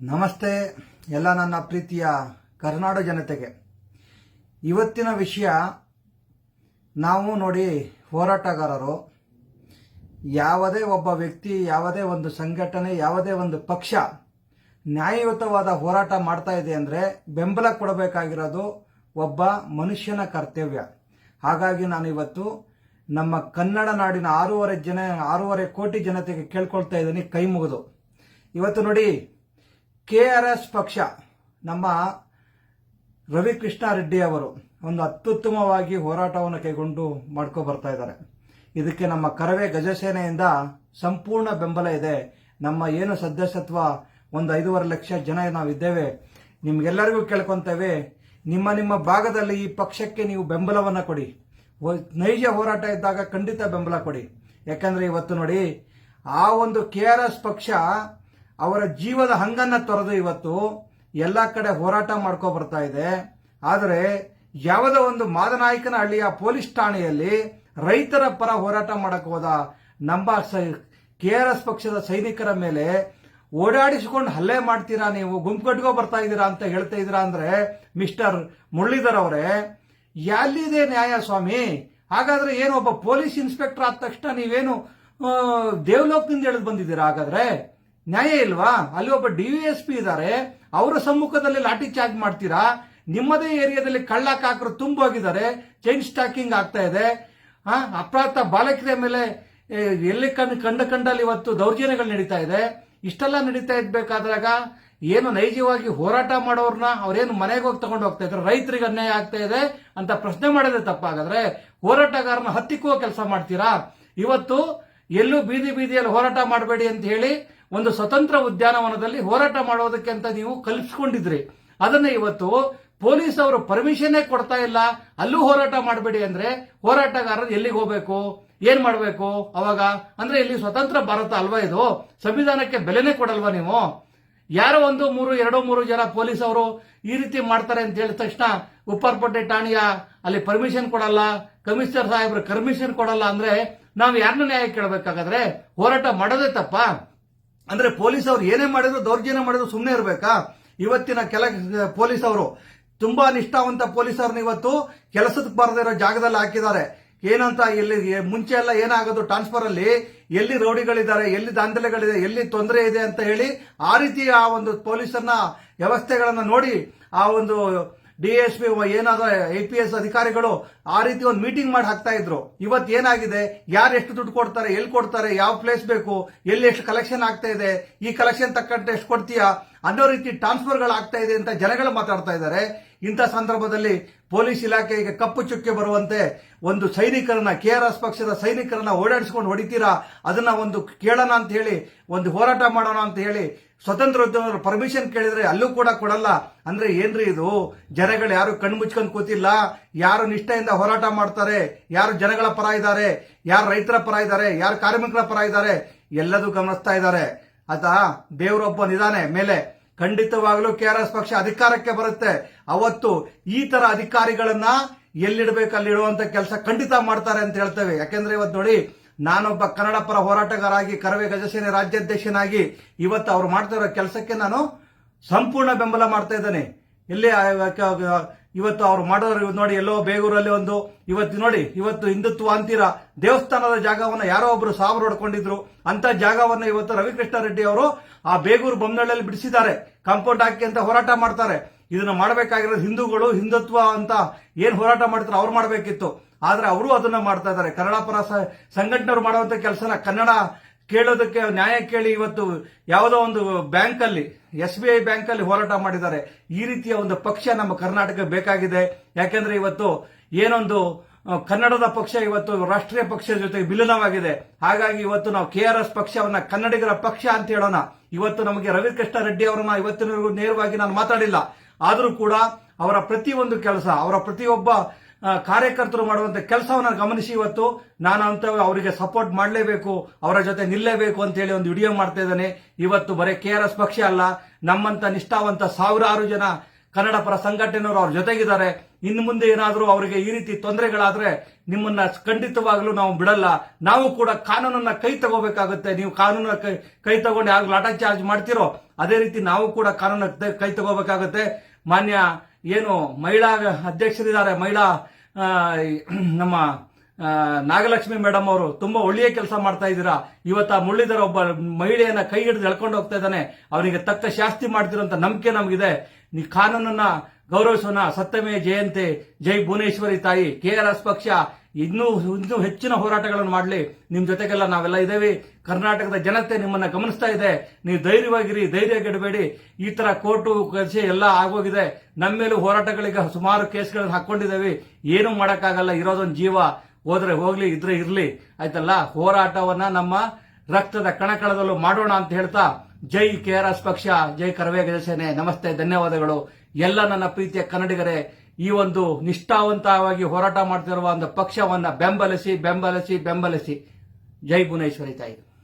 ನಮಸ್ತೆ, ಎಲ್ಲ ನನ್ನ ಪ್ರೀತಿಯ ಕರ್ನಾಡು ಜನತೆಗೆ. ಇವತ್ತಿನ ವಿಷಯ, ನಾವು ನೋಡಿ ಹೋರಾಟಗಾರರು, ಯಾವುದೇ ಒಬ್ಬ ವ್ಯಕ್ತಿ, ಯಾವುದೇ ಒಂದು ಸಂಘಟನೆ, ಯಾವುದೇ ಒಂದು ಪಕ್ಷ ನ್ಯಾಯಯುತವಾದ ಹೋರಾಟ ಮಾಡ್ತಾ ಇದೆ ಅಂದರೆ ಬೆಂಬಲ ಕೊಡಬೇಕಾಗಿರೋದು ಒಬ್ಬ ಮನುಷ್ಯನ ಕರ್ತವ್ಯ. ಹಾಗಾಗಿ ನಾನು ಇವತ್ತು ನಮ್ಮ ಕನ್ನಡ ನಾಡಿನ ಆರೂವರೆ ಜನ, ಆರೂವರೆ ಕೋಟಿ ಜನತೆಗೆ ಕೇಳ್ಕೊಳ್ತಾ ಇದ್ದೀನಿ ಕೈ ಮುಗಿದು. ಇವತ್ತು ನೋಡಿ ಕೆ ಆರ್ ಎಸ್ ಪಕ್ಷ, ನಮ್ಮ ರವಿಕೃಷ್ಣ ರೆಡ್ಡಿ ಅವರು ಒಂದು ಅತ್ಯುತ್ತಮವಾಗಿ ಹೋರಾಟವನ್ನು ಕೈಗೊಂಡು ಮಾಡ್ಕೊ ಬರ್ತಾ ಇದ್ದಾರೆ. ಇದಕ್ಕೆ ನಮ್ಮ ಕರವೇ ಗಜಸೇನೆಯಿಂದ ಸಂಪೂರ್ಣ ಬೆಂಬಲ ಇದೆ. ನಮ್ಮ ಏನು ಸದಸ್ಯತ್ವ, ಒಂದು ಐದೂವರೆ ಲಕ್ಷ ಜನ ನಾವಿದ್ದೇವೆ. ನಿಮ್ಗೆಲ್ಲರಿಗೂ ಕೇಳ್ಕೊತೇವೆ, ನಿಮ್ಮ ನಿಮ್ಮ ಭಾಗದಲ್ಲಿ ಈ ಪಕ್ಷಕ್ಕೆ ನೀವು ಬೆಂಬಲವನ್ನು ಕೊಡಿ. ನೈಜ ಹೋರಾಟ ಇದ್ದಾಗ ಖಂಡಿತ ಬೆಂಬಲ ಕೊಡಿ. ಯಾಕಂದ್ರೆ ಇವತ್ತು ನೋಡಿ, ಆ ಒಂದು ಕೆ ಆರ್ ಎಸ್ ಪಕ್ಷ ಅವರ ಜೀವದ ಹಂಗನ್ನ ತೊರೆದು ಇವತ್ತು ಎಲ್ಲ ಕಡೆ ಹೋರಾಟ ಮಾಡ್ಕೊ ಬರ್ತಾ ಇದೆ. ಆದರೆ ಯಾವುದೋ ಒಂದು ಮಾದನಾಯಕನ ಹಳ್ಳಿಯ ಪೊಲೀಸ್ ಠಾಣೆಯಲ್ಲಿ ರೈತರ ಪರ ಹೋರಾಟ ಮಾಡಕ್ ಹೋದ ನಮ್ಮ ಕೆ ಆರ್ ಎಸ್ ಪಕ್ಷದ ಸೈನಿಕರ ಮೇಲೆ ಓಡಾಡಿಸಿಕೊಂಡು ಹಲ್ಲೆ ಮಾಡ್ತೀರಾ ನೀವು, ಗುಂಪು ಕಟ್ಕೋ ಬರ್ತಾ ಇದ್ದೀರಾ ಅಂತ ಹೇಳ್ತಾ ಇದ್ದೀರಾ ಅಂದ್ರೆ ಮಿಸ್ಟರ್ ಮುರಳೀಧರ್ ಅವರೇ ಎಲ್ಲಿದೆ ನ್ಯಾಯ ಸ್ವಾಮಿ? ಹಾಗಾದ್ರೆ ಏನು ಒಬ್ಬ ಪೊಲೀಸ್ ಇನ್ಸ್ಪೆಕ್ಟರ್ ಆದ ತಕ್ಷಣ ನೀವೇನು ದೇವಲೋಕದಿಂದ ಎಳೆದು ಬಂದಿದ್ದೀರಾ ಹಾಗಾದ್ರೆ? ನ್ಯಾಯ ಇಲ್ವಾ? ಅಲ್ಲಿ ಒಬ್ಬ ಡಿ ಎಸ್ ಪಿ ಇದ್ದಾರೆ. ಅವರ ಸಮ್ಮುಖದಲ್ಲಿ ಲಾಠಿ ಚಾರ್ಜ್ ಮಾಡ್ತೀರಾ? ನಿಮ್ಮದೇ ಏರಿಯಾದಲ್ಲಿ ಕಳ್ಳ ಕಾಕರು ತುಂಬ ಹೋಗಿದ್ದಾರೆ ಚೈನ್ ಸ್ಟಾಕಿಂಗ್ ಆಗ್ತಾ ಇದೆ. ಆ, ಅಪ್ರಾಪ್ತ ಬಾಲಕಿಯ ಮೇಲೆ ಎಲ್ಲಿ ಕಂಡು ಕಂಡ ಕಂಡಲ್ಲಿ ಇವತ್ತು ದೌರ್ಜನ್ಯಗಳು ನಡೀತಾ ಇದೆ. ಇಷ್ಟೆಲ್ಲ ನಡೀತಾ ಇದ್ಬೇಕಾದಾಗ ಏನು ನೈಜವಾಗಿ ಹೋರಾಟ ಮಾಡೋರ್ನ ಅವ್ರೇನು ಮನೆಗೆ ಹೋಗಿ ತಗೊಂಡು ಹೋಗ್ತಾ ಇದ್ದಾರೆ? ರೈತರಿಗೆ ಅನ್ಯಾಯ ಆಗ್ತಾ ಇದೆ ಅಂತ ಪ್ರಶ್ನೆ ಮಾಡಿದ್ರೆ ತಪ್ಪಾಗಾದ್ರೆ ಹೋರಾಟಗಾರನ ಹತ್ತಿಕ್ಕುವ ಕೆಲಸ ಮಾಡ್ತೀರಾ? ಇವತ್ತು ಎಲ್ಲೂ ಬೀದಿ ಬೀದಿಯಲ್ಲಿ ಹೋರಾಟ ಮಾಡಬೇಡಿ ಅಂತ ಹೇಳಿ ಒಂದು ಸ್ವತಂತ್ರ ಉದ್ಯಾನವನದಲ್ಲಿ ಹೋರಾಟ ಮಾಡೋದಕ್ಕೆ ಅಂತ ನೀವು ಕಲ್ಪಿಸ್ಕೊಂಡಿದ್ರಿ, ಅದನ್ನ ಇವತ್ತು ಪೊಲೀಸ್ ಅವರು ಪರ್ಮಿಷನ್ನೇ ಕೊಡ್ತಾ ಇಲ್ಲ. ಅಲ್ಲೂ ಹೋರಾಟ ಮಾಡಬೇಡಿ ಅಂದ್ರೆ ಹೋರಾಟಗಾರರು ಎಲ್ಲಿಗೆ ಹೋಗ್ಬೇಕು, ಏನ್ ಮಾಡಬೇಕು ಅವಾಗ? ಅಂದ್ರೆ ಇಲ್ಲಿ ಸ್ವತಂತ್ರ ಭಾರತ ಅಲ್ವಾ ಇದು? ಸಂವಿಧಾನಕ್ಕೆ ಬೆಲೆನೇ ಕೊಡಲ್ವಾ ನೀವು? ಯಾರೋ ಒಂದು ಮೂರು, ಎರಡು ಮೂರು ಜನ ಪೊಲೀಸ್ ಅವರು ಈ ರೀತಿ ಮಾಡ್ತಾರೆ ಅಂತ ಹೇಳಿದ ತಕ್ಷಣ ಉಪ್ಪಾರ್ಪಟ್ಟೆ ಠಾಣೆಯ ಅಲ್ಲಿ ಪರ್ಮಿಷನ್ ಕೊಡಲ್ಲ, ಕಮಿಷನರ್ ಸಾಹೇಬ್ರು ಪರ್ಮಿಷನ್ ಕೊಡಲ್ಲ ಅಂದ್ರೆ ನಾವು ಯಾರನ್ನ ನ್ಯಾಯ ಕೇಳಬೇಕಾಗಾದ್ರೆ ಹೋರಾಟ ಮಾಡೋದೇ ತಪ್ಪಾ? ಅಂದ್ರೆ ಪೊಲೀಸ್ ಅವ್ರು ಏನೇ ಮಾಡಿದ್ರು, ದೌರ್ಜನ್ಯ ಮಾಡಿದ್ರು ಸುಮ್ಮನೆ ಇರಬೇಕಾ? ಇವತ್ತಿನ ಕೆಲ ಪೊಲೀಸ್ ಅವರು ತುಂಬಾ ನಿಷ್ಠಾವಂತ ಪೊಲೀಸ್ ಅವ್ರನ್ನ ಇವತ್ತು ಕೆಲಸಕ್ಕೆ ಬರದಿರೋ ಜಾಗದಲ್ಲಿ ಹಾಕಿದ್ದಾರೆ. ಏನಂತ ಇಲ್ಲಿ ಮುಂಚೆ ಎಲ್ಲ ಏನಾಗೋದು ಟ್ರಾನ್ಸ್ಫರ್ ಅಲ್ಲಿ? ಎಲ್ಲಿ ರೌಡಿಗಳಿದ್ದಾರೆ, ಎಲ್ಲಿ ದಾಂಧಲೆಗಳಿದೆ, ಎಲ್ಲಿ ತೊಂದರೆ ಇದೆ ಅಂತ ಹೇಳಿ ಆ ರೀತಿ ಆ ಒಂದು ಪೊಲೀಸನ್ನ ವ್ಯವಸ್ಥೆಗಳನ್ನ ನೋಡಿ, ಆ ಒಂದು ಡಿ ಎಸ್ ಪಿ ಏನಾದ್ರು ಐ ಪಿ ಎಸ್ ಅಧಿಕಾರಿಗಳು ಆ ರೀತಿ ಒಂದು ಮೀಟಿಂಗ್ ಮಾಡಿ ಹಾಕ್ತಾ ಇದ್ರು. ಇವತ್ತು ಏನಾಗಿದೆ? ಯಾರು ಎಷ್ಟು ದುಡ್ಡು ಕೊಡ್ತಾರೆ? ಎಲ್ಲಿ ಕೊಡ್ತಾರೆ? ಯಾವ ಪ್ಲೇಸ್ ಬೇಕು? ಎಲ್ಲಿ ಎಷ್ಟು ಕಲೆಕ್ಷನ್ ಆಗ್ತಾ ಇದೆ? ಈ ಕಲೆಕ್ಷನ್ ತಕ್ಕಂತೆ ಎಷ್ಟು ಕೊಡ್ತೀಯಾ? ಅನ್ನೋ ರೀತಿ ಟ್ರಾನ್ಸ್ಫರ್ಗಳು ಆಗ್ತಾ ಇದೆ ಅಂತ ಜನಗಳು ಮಾತಾಡ್ತಾ ಇದ್ದಾರೆ. ಇಂಥ ಸಂದರ್ಭದಲ್ಲಿ ಪೊಲೀಸ್ ಇಲಾಖೆಗೆ ಕಪ್ಪು ಚುಕ್ಕೆ ಬರುವಂತೆ ಒಂದು ಸೈನಿಕರನ್ನ, ಕೆ ಆರ್ ಎಸ್ ಪಕ್ಷದ ಸೈನಿಕರನ್ನ ಓಡಾಡಿಸ್ಕೊಂಡು ಹೊಡಿತೀರಾ? ಅದನ್ನ ಒಂದು ಕೇಳೋಣ ಅಂತ ಹೇಳಿ, ಒಂದು ಹೋರಾಟ ಮಾಡೋಣ ಅಂತ ಹೇಳಿ ಸ್ವತಂತ್ರ ಉದ್ಯಮದವರು ಪರ್ಮಿಷನ್ ಕೇಳಿದ್ರೆ ಅಲ್ಲೂ ಕೂಡ ಕೊಡಲ್ಲ. ಅಂದ್ರೆ ಏನ್ರಿ ಇದು? ಜನಗಳು ಯಾರು ಕಣ್ಣು ಮುಚ್ಕೊಂಡು ಕೂತಿಲ್ಲ? ಯಾರು ನಿಷ್ಠೆಯಿಂದ ಹೋರಾಟ ಮಾಡ್ತಾರೆ? ಯಾರು ಜನಗಳ ಪರ ಇದ್ದಾರೆ? ಯಾರು ರೈತರ ಪರ ಇದ್ದಾರೆ? ಯಾರು ಕಾರ್ಮಿಕರ ಪರ ಇದ್ದಾರೆ? ಎಲ್ಲದೂ ಗಮನಿಸ್ತಾ ಇದ್ದಾರೆ. ಆತ ದೇವರೊಬ್ಬನಿದಾನೆ ಮೇಲೆ ಖಂಡಿತವಾಗ್ಲೂ ಕೆ ಆರ್ ಎಸ್ ಪಕ್ಷ ಅಧಿಕಾರಕ್ಕೆ ಬರುತ್ತೆ. ಅವತ್ತು ಈ ತರ ಅಧಿಕಾರಿಗಳನ್ನ ಎಲ್ಲಿಡ್ಬೇಕು ಅಲ್ಲಿ ಇಡುವಂತ ಕೆಲಸ ಖಂಡಿತ ಮಾಡ್ತಾರೆ ಅಂತ ಹೇಳ್ತೇವೆ. ಯಾಕೆಂದ್ರೆ ಇವತ್ತು ನೋಡಿ, ನಾನೊಬ್ಬ ಕನ್ನಡ ಪರ ಹೋರಾಟಗಾರಾಗಿ, ಕರವೇ ಗಜಸೇನೆ ರಾಜ್ಯಾಧ್ಯಕ್ಷನಾಗಿ ಇವತ್ತು ಅವ್ರು ಮಾಡ್ತಾ ಇರೋ ಕೆಲಸಕ್ಕೆ ನಾನು ಸಂಪೂರ್ಣ ಬೆಂಬಲ ಮಾಡ್ತಾ ಇದ್ದೇನೆ. ಇಲ್ಲಿ ಇವತ್ತು ಅವ್ರು ಮಾಡೋರು ನೋಡಿ ಎಲ್ಲೋ ಬೇಗೂರಲ್ಲಿ ಒಂದು, ಇವತ್ತು ನೋಡಿ, ಇವತ್ತು ಹಿಂದುತ್ವ ಅಂತೀರ ದೇವಸ್ಥಾನದ ಜಾಗವನ್ನ ಯಾರೋ ಒಬ್ರು ಸಾವಿರ ಹೊಡ್ಕೊಂಡಿದ್ರು ಅಂತ ಜಾಗವನ್ನ ಇವತ್ತು ರವಿಕೃಷ್ಣ ರೆಡ್ಡಿ ಅವರು ಆ ಬೇಗೂರು ಬೊಮ್ಮನಹಳ್ಳಿಯಲ್ಲಿ ಬಿಡಿಸಿದ್ದಾರೆ. ಕಾಂಪೌಂಡ್ ಹಾಕಿ ಅಂತ ಹೋರಾಟ ಮಾಡ್ತಾರೆ. ಇದನ್ನ ಮಾಡಬೇಕಾಗಿರೋದು ಹಿಂದೂಗಳು, ಹಿಂದುತ್ವ ಅಂತ ಏನ್ ಹೋರಾಟ ಮಾಡ್ತಾರೆ ಅವ್ರು ಮಾಡಬೇಕಿತ್ತು. ಆದ್ರೆ ಅವರು ಅದನ್ನ ಮಾಡ್ತಾ ಇದ್ದಾರೆ. ಕನ್ನಡ ಪರ ಸಂಘಟನೆಯವರು ಮಾಡುವಂತ ಕೆಲಸನ ಕನ್ನಡ ಕೇಳೋದಕ್ಕೆ ನ್ಯಾಯ ಕೇಳಿ ಇವತ್ತು ಯಾವುದೋ ಒಂದು ಬ್ಯಾಂಕ್ ಅಲ್ಲಿ ಎಸ್ ಬಿ ಐ ಬ್ಯಾಂಕ್ ಅಲ್ಲಿ ಹೋರಾಟ ಮಾಡಿದ್ದಾರೆ. ಈ ರೀತಿಯ ಒಂದು ಪಕ್ಷ ನಮ್ಮ ಕರ್ನಾಟಕ ಬೇಕಾಗಿದೆ. ಯಾಕೆಂದ್ರೆ ಇವತ್ತು ಏನೊಂದು ಕನ್ನಡದ ಪಕ್ಷ ಇವತ್ತು ರಾಷ್ಟ್ರೀಯ ಪಕ್ಷದ ಜೊತೆ ವಿಲೀನವಾಗಿದೆ. ಹಾಗಾಗಿ ಇವತ್ತು ನಾವು ಕೆ ಆರ್ ಎಸ್ ಪಕ್ಷವನ್ನ ಕನ್ನಡಿಗರ ಪಕ್ಷ ಅಂತ ಹೇಳೋಣ. ಇವತ್ತು ನಮಗೆ ರವಿಕೃಷ್ಣ ರೆಡ್ಡಿ ಅವರನ್ನ ಇವತ್ತಿನವರೆಗೂ ನೇರವಾಗಿ ನಾನು ಮಾತಾಡಿಲ್ಲ. ಆದರೂ ಕೂಡ ಅವರ ಪ್ರತಿಯೊಂದು ಕೆಲಸ, ಅವರ ಪ್ರತಿಯೊಬ್ಬ ಕಾರ್ಯಕರ್ತರು ಮಾಡುವಂತ ಕೆಲಸವನ್ನ ಗಮನಿಸಿ ಇವತ್ತು ನಾನು ಅಂತ ಅವರಿಗೆ ಸಪೋರ್ಟ್ ಮಾಡಲೇಬೇಕು, ಅವರ ಜೊತೆ ನಿಲ್ಲೇಬೇಕು ಅಂತ ಹೇಳಿ ಒಂದು ವಿಡಿಯೋ ಮಾಡ್ತಾ ಇದ್ದಾನೆ. ಇವತ್ತು ಬರೀ ಕೆ ಆರ್ ಎಸ್ ಪಕ್ಷ ಅಲ್ಲ, ನಮ್ಮಂತ ನಿಷ್ಠಾವಂತ ಸಾವಿರಾರು ಜನ ಕನ್ನಡ ಪರ ಸಂಘಟನೆಯವರು ಅವ್ರ ಜೊತೆಗಿದ್ದಾರೆ. ಇನ್ನು ಮುಂದೆ ಏನಾದರೂ ಅವರಿಗೆ ಈ ರೀತಿ ತೊಂದರೆಗಳಾದ್ರೆ ನಿಮ್ಮನ್ನ ಖಂಡಿತವಾಗ್ಲೂ ನಾವು ಬಿಡಲ್ಲ. ನಾವು ಕೂಡ ಕಾನೂನನ್ನ ಕೈ ತಗೋಬೇಕಾಗುತ್ತೆ. ನೀವು ಕಾನೂನ ಕೈ ಕೈ ತಗೊಂಡು ಯಾವಾಗ ಲಾಟಾ ಚಾರ್ಜ್ ಮಾಡ್ತಿರೋ, ಅದೇ ರೀತಿ ನಾವು ಕೂಡ ಕಾನೂನ ಕೈ ತಗೋಬೇಕಾಗುತ್ತೆ. ಮಾನ್ಯ ಏನು ಮಹಿಳಾ ಅಧ್ಯಕ್ಷರಿದ್ದಾರೆ, ಮಹಿಳಾ ನಮ್ಮ ನಾಗಲಕ್ಷ್ಮಿ ಮೇಡಮ್ ಅವರು ತುಂಬಾ ಒಳ್ಳೆಯ ಕೆಲಸ ಮಾಡ್ತಾ ಇದ್ದೀರಾ? ಇವತ್ತ ಮುಳ್ಳಿದರ ಒಬ್ಬ ಮಹಿಳೆಯನ್ನ ಕೈ ಹಿಡಿದು ಎಳ್ಕೊಂಡು ಹೋಗ್ತಾ ಇದ್ದಾನೆ. ಅವನಿಗೆ ತಕ್ಕ ಶಾಸ್ತಿ ಮಾಡ್ತಿರೋಂಥ ನಂಬಿಕೆ ನಮಗಿದೆ. ನೀ ಕಾನೂನನ್ನ ಗೌರವಿಸೋಣ. ಸತ್ಯಮೇ ಜಯಂತಿ. ಜೈ ಭುವನೇಶ್ವರಿ ತಾಯಿ. ಕೆ ಆರ್ ಎಸ್ ಪಕ್ಷ ಇನ್ನೂ ಇನ್ನೂ ಹೆಚ್ಚಿನ ಹೋರಾಟಗಳನ್ನು ಮಾಡಲಿ. ನಿಮ್ಮ ಜೊತೆಗೆಲ್ಲ ನಾವೆಲ್ಲ ಇದ್ದೇವೆ. ಕರ್ನಾಟಕದ ಜನತೆ ನಿಮ್ಮನ್ನ ಗಮನಿಸ್ತಾ ಇದೆ. ನೀವು ಧೈರ್ಯವಾಗಿರಿ ಧೈರ್ಯ ಗೆಡಬೇಡಿ ಈ ತರ ಕೋರ್ಟು ಕಸಿ ಎಲ್ಲ ಆಗೋಗಿದೆ. ನಮ್ಮ ಮೇಲೂ ಹೋರಾಟಗಳಿಗೆ ಸುಮಾರು ಕೇಸ್ಗಳನ್ನು ಹಾಕೊಂಡಿದ್ದೇವೆ. ಏನು ಮಾಡೋಕ್ಕಾಗಲ್ಲ. ಇರೋದೊಂದು ಜೀವ. ಹೋದ್ರೆ ಹೋಗ್ಲಿ, ಇದ್ರೆ ಇರ್ಲಿ. ಆಯ್ತಲ್ಲ? ಹೋರಾಟವನ್ನ ನಮ್ಮ ರಕ್ತದ ಕಣಕಳದಲ್ಲೂ ಮಾಡೋಣ ಅಂತ ಹೇಳ್ತಾ ಜೈ ಕೆ ಆರ್ ಎಸ್ ಪಕ್ಷ, ಜೈ ಕರವೇ ಗಜಸೇನೆ ನಮಸ್ತೆ, ಧನ್ಯವಾದಗಳು. ಎಲ್ಲ ನನ್ನ ಪ್ರೀತಿಯ ಕನ್ನಡಿಗರೇ, ಈ ಒಂದು ನಿಷ್ಠಾವಂತವಾಗಿ ಹೋರಾಟ ಮಾಡ್ತಿರುವ ಒಂದು ಪಕ್ಷವನ್ನ ಬೆಂಬಲಿಸಿ ಬೆಂಬಲಿಸಿ ಬೆಂಬಲಿಸಿ. ಜೈ ಭುವನೇಶ್ವರಿ ತಾಯಿ.